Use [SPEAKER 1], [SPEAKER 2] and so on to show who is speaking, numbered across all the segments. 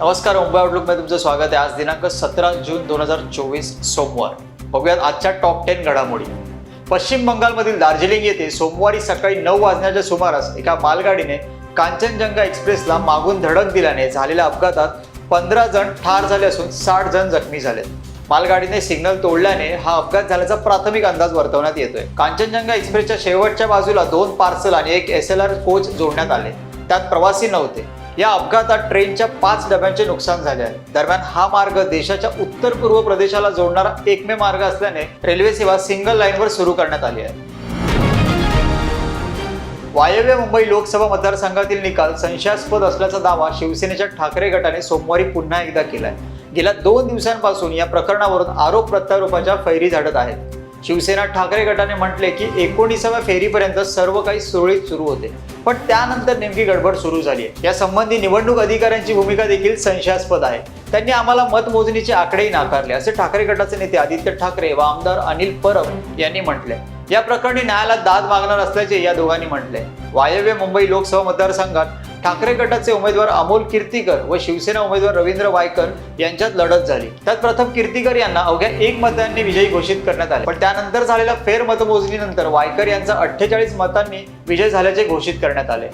[SPEAKER 1] नमस्कार मुंबई आउटलुकमध्ये तुमचं स्वागत आहे. आज दिनांक सतरा जून दोन हजार चोवीस सोमवार. बघूयात आजच्या टॉप टेन घडामोडी. पश्चिम बंगालमधील दार्जिलिंग येथे सोमवारी सकाळी नऊ वाजण्याच्या सुमारास एका मालगाडीने कांचनजंगा एक्सप्रेसला मागून धडक दिल्याने झालेल्या अपघातात पंधरा जण ठार झाले असून साठ जण जखमी झाले मालगाडीने सिग्नल तोडल्याने हा अपघात झाल्याचा प्राथमिक अंदाज वर्तवण्यात येतोय. कांचनजंगा एक्सप्रेसच्या शेवटच्या बाजूला दोन पार्सल आणि एक एस एल आर कोच जोडण्यात आले. त्यात प्रवासी नव्हते. या अपघातात ट्रेनच्या पाच डब्यांचे नुकसान झाले आहे. दरम्यान हा मार्ग देशाच्या उत्तर पूर्व प्रदेशाला जोडणारा एकमेव मार्ग असल्याने रेल्वे सेवा सिंगल लाईनवर सुरू करण्यात आली आहे. वायव्य मुंबई लोकसभा मतदारसंघातील निकाल संशयास्पद असल्याचा दावा शिवसेनेच्या ठाकरे गटाने सोमवारी पुन्हा एकदा केलाय. गेल्या दोन दिवसांपासून या प्रकरणावरून आरोप प्रत्यारोपाच्या फैरी झाडत आहेत. शिवसेना ठाकरे गटाने म्हटले की एकोणीसाव्या फेरीपर्यंत सर्व काही सुरळीत सुरू होते. पण त्यानंतर नेमकी गडबड सुरू झाली आहे. या संबंधी निवडणूक अधिकाऱ्यांची भूमिका देखील संशयास्पद आहे. त्यांनी आम्हाला मतमोजणीचे आकडेही नाकारले असे ठाकरे गटाचे नेते आदित्य ठाकरे व आमदार अनिल परब यांनी म्हटले. या प्रकरणी न्यायालयात दाद मागणार असल्याचे या दोघांनी म्हटले. वायव्य मुंबई लोकसभा मतदारसंघात ठाकरे गटाचे उमेदवार अमोल कीर्तीकर व शिवसेना उमेदवार रवींद्र वायकर यांच्यात लढत झाली. त्यात प्रथम कीर्तीकर यांना अवघ्या एक मतांनी विजयी घोषित करण्यात आले. पण त्यानंतर झालेल्या फेर मतमोजणीनंतर वायकर यांचा अठ्ठेचाळीस मतांनी विजय झाल्याचे घोषित करण्यात आले.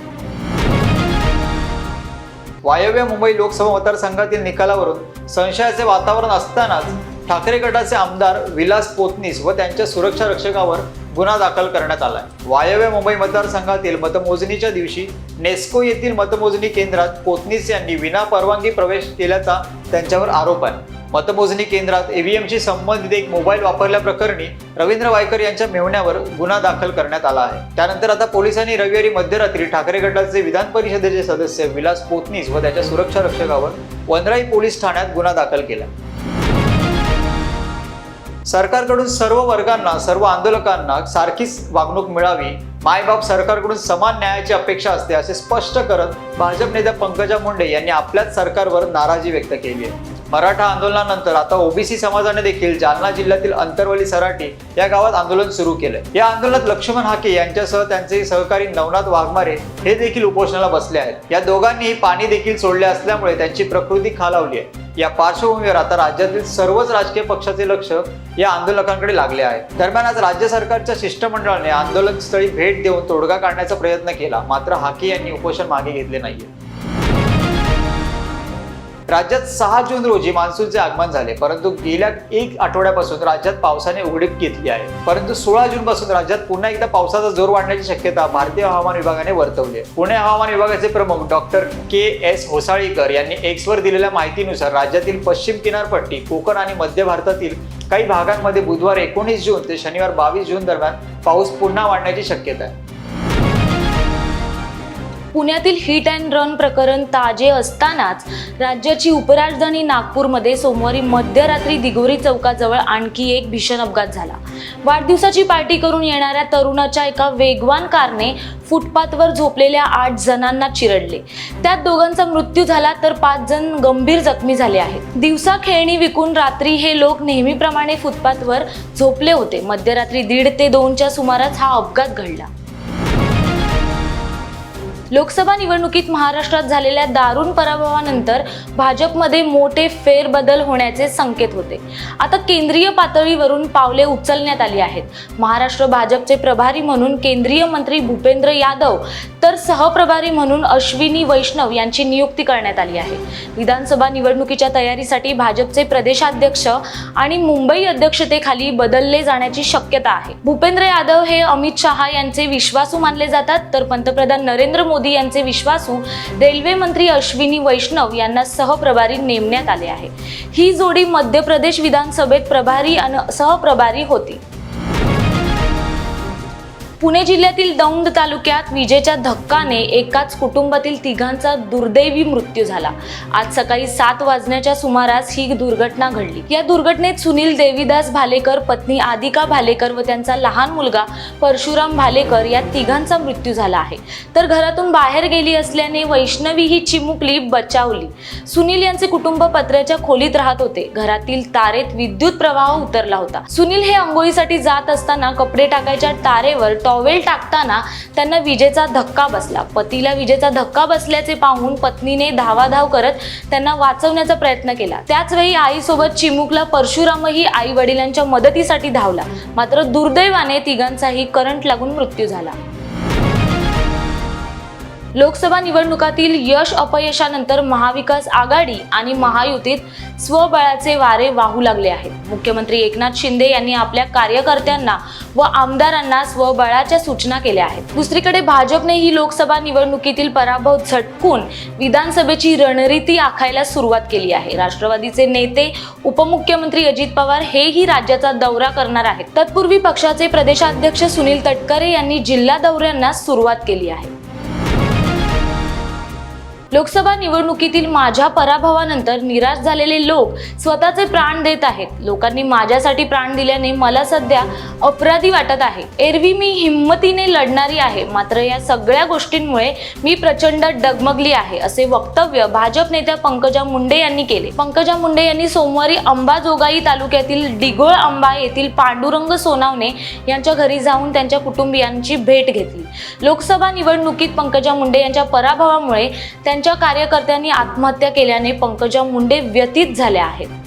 [SPEAKER 1] वायव्य मुंबई लोकसभा मतदारसंघातील निकालावरून संशयाचे वातावरण असतानाच ठाकरे गटाचे आमदार विलास पोतनीस व त्यांच्या सुरक्षा रक्षकावर गुन्हा दाखल करण्यात आलाय. वायव्य मुंबई मतदारसंघातील मतमोजणीच्या दिवशी नेस्को येथील मतमोजणी केंद्रात पोतनीस यांनी विना परवानगी प्रवेश केल्याचा त्यांच्यावर आरोप आहे. मतमोजणी केंद्रात ईव्हीएमशी संबंधित एक मोबाईल वापरल्याप्रकरणी रवींद्र वायकर यांच्या मेहण्यावर गुन्हा दाखल करण्यात आला आहे. त्यानंतर आता पोलिसांनी रविवारी मध्यरात्री ठाकरे गटाचे विधान परिषदेचे सदस्य विलास पोतनीस व त्याच्या सुरक्षा रक्षकावर वनराई पोलीस ठाण्यात गुन्हा दाखल केला. सरकारकडून सर्व वर्गांना सर्व आंदोलकांना सारखीच वागणूक मिळावी मायबाप सरकारकडून समान न्यायाची अपेक्षा असते असे स्पष्ट करत भाजप नेत्या पंकजा मुंडे यांनी आपल्याच सरकारवर नाराजी व्यक्त केली आहे. मराठा आंदोलनानंतर आता ओबीसी समाजाने देखील जालना जिल्ह्यातील अंतरवली सराटी या गावात आंदोलन सुरू केलंय. या आंदोलनात लक्ष्मण हाके यांच्यासह त्यांचे सहकारी नवनाथ वाघमारे हे देखील उपोषणाला बसले आहेत. या दोघांनीही पाणी देखील सोडले असल्यामुळे त्यांची प्रकृती खालावली आहे. या पार्श्वभूमीवर आता राज्यातील सर्वच राजकीय पक्षाचे लक्ष या आंदोलकांकडे लागले आहे. दरम्यान आज राज्य सरकारच्या शिष्टमंडळाने आंदोलनस्थळी भेट देऊन तोडगा काढण्याचा प्रयत्न केला. मात्र हाके यांनी उपोषण मागे घेतले नाहीये. राज्यात सहा जून रोजी मान्सूनचे आगमन झाले परंतु गेल्या एक आठवड्यापासून राज्यात पावसाने उघडीप घेतली आहे. परंतु सोळा जून पासून राज्यात पुन्हा एकदा पावसाचा जोर वाढण्याची शक्यता भारतीय हवामान विभागाने वर्तवली आहे. पुणे हवामान विभागाचे प्रमुख डॉक्टर के एस होसाळीकर यांनी एक्सवर दिलेल्या माहितीनुसार राज्यातील पश्चिम किनारपट्टी कोकण आणि मध्य भारतातील काही भागांमध्ये बुधवार एकोणीस जून ते शनिवार बावीस जून दरम्यान पाऊस पुन्हा वाढण्याची शक्यता आहे.
[SPEAKER 2] पुण्यातील हिट अँड रन प्रकरण ताजे असतानाच राज्याची उपराजधानी नागपूरमध्ये सोमवारी मध्यरात्री दिगोरी चौकाजवळ आणखी एक भीषण अपघात झाला. वाढदिवसाची पार्टी करून येणाऱ्या तरुणाच्या एका वेगवान कारने फुटपाथवर झोपलेल्या आठ जणांना चिरडले. त्यात दोघांचा मृत्यू झाला तर पाच जण गंभीर जखमी झाले आहेत. दिवसा खेळणी विकून रात्री हे लोक नेहमीप्रमाणे फुटपाथवर झोपले होते. मध्यरात्री दीड ते दोनच्या सुमारास हा अपघात घडला. लोकसभा निवडणुकीत महाराष्ट्रात झालेल्या दारुण पराभवानंतर भाजपमध्ये मोठे फेरबदल होण्याचे संकेत होते. आता केंद्रीय पातळीवरून पावले उचलण्यात आली आहेत. महाराष्ट्र भाजपचे प्रभारी म्हणून केंद्रीय मंत्री भूपेंद्र यादव तर सहप्रभारी म्हणून अश्विनी वैष्णव यांची नियुक्ती करण्यात आली आहे. विधानसभा निवडणुकीच्या तयारीसाठी भाजपचे प्रदेशाध्यक्ष आणि मुंबई अध्यक्षतेखाली बदलले जाण्याची शक्यता आहे. भूपेंद्र यादव हे अमित शहा यांचे विश्वासू मानले जातात तर पंतप्रधान नरेंद्र मोदी मोदी यांचे विश्वासू रेल्वे मंत्री अश्विनी वैष्णव यांना सहप्रभारी नेमण्यात आले आहे. ही जोडी मध्य प्रदेश विधानसभेत प्रभारी आणि सहप्रभारी होती. पुणे जिल्ह्यातील दौंड तालुक्यात विजेच्या धक्काने एकाच कुटुंबातील तिघांचा दुर्दैवी मृत्यू झाला. आज सकाळी सात वाजण्याच्या सुमारास ही दुर्घटना घडली. या दुर्घटनेत सुनील देवीदास भालेकर पत्नी आदिका भालेकर व त्यांचा लहान मुलगा परशुराम भालेकर या तिघांचा मृत्यू झाला आहे. तर घरातून बाहेर गेली असल्याने वैष्णवी ही चिमुकली बचावली. सुनील यांचे कुटुंब पत्र्याच्या खोलीत राहत होते. घरातील तारेत विद्युत प्रवाह उतरला होता. सुनील हे आंघोळीसाठी जात असताना कपडे टाकायच्या तारेवर टॉवेल टाकताना त्यांना विजेचा धक्का बसला. पतीला विजेचा धक्का बसल्याचे पाहून पत्नीने धावाधाव करत त्यांना वाचवण्याचा प्रयत्न केला. त्याचवेळी आईसोबत चिमुकला परशुरामही आई वडिलांच्या मदतीसाठी धावला. मात्र दुर्दैवाने तिघांचाही करंट लागून मृत्यू झाला. लोकसभा निवडणुकातील यश अपयशानंतर महाविकास आघाडी आणि महायुतीत स्वबळाचे वारे वाहू लागले आहेत. मुख्यमंत्री एकनाथ शिंदे यांनी आपल्या कार्यकर्त्यांना व आमदारांना स्वबळाच्या सूचना केल्या आहेत. दुसरीकडे भाजपने ही लोकसभा निवडणुकीतील पराभव झटकून विधानसभेची रणनीती आखायला सुरुवात केली आहे. राष्ट्रवादीचे नेते उपमुख्यमंत्री अजित पवार हेही राज्याचा दौरा करणार आहेत. तत्पूर्वी पक्षाचे प्रदेशाध्यक्ष सुनील तटकरे यांनी जिल्हा दौऱ्यांना सुरुवात केली आहे. लोकसभा निवडणुकीतील माझ्या पराभवानंतर निराश झालेले लोक स्वतःचे प्राण देत आहेत. लोकांनी माझ्यासाठी प्राण दिल्याने मला सध्या अपराधी वाटत आहे. एरवी मी हिंमतीने लढणारी आहे. मात्र या सगळ्या गोष्टींमुळे मी प्रचंड डगमगली आहे असे वक्तव्य भाजप नेत्या पंकजा मुंडे यांनी केले. पंकजा मुंडे यांनी सोमवारी अंबाजोगाई तालुक्यातील डिगोळ आंबा येथील पांडुरंग सोनावणे यांच्या घरी जाऊन त्यांच्या कुटुंबियांची भेट घेतली. लोकसभा निवडणुकीत पंकजा मुंडे यांच्या पराभवामुळे त्यांच्या कार्यकर्त्यांनी आत्महत्या केल्याने पंकजा मुंडे व्यतीत झाल्या आहेत.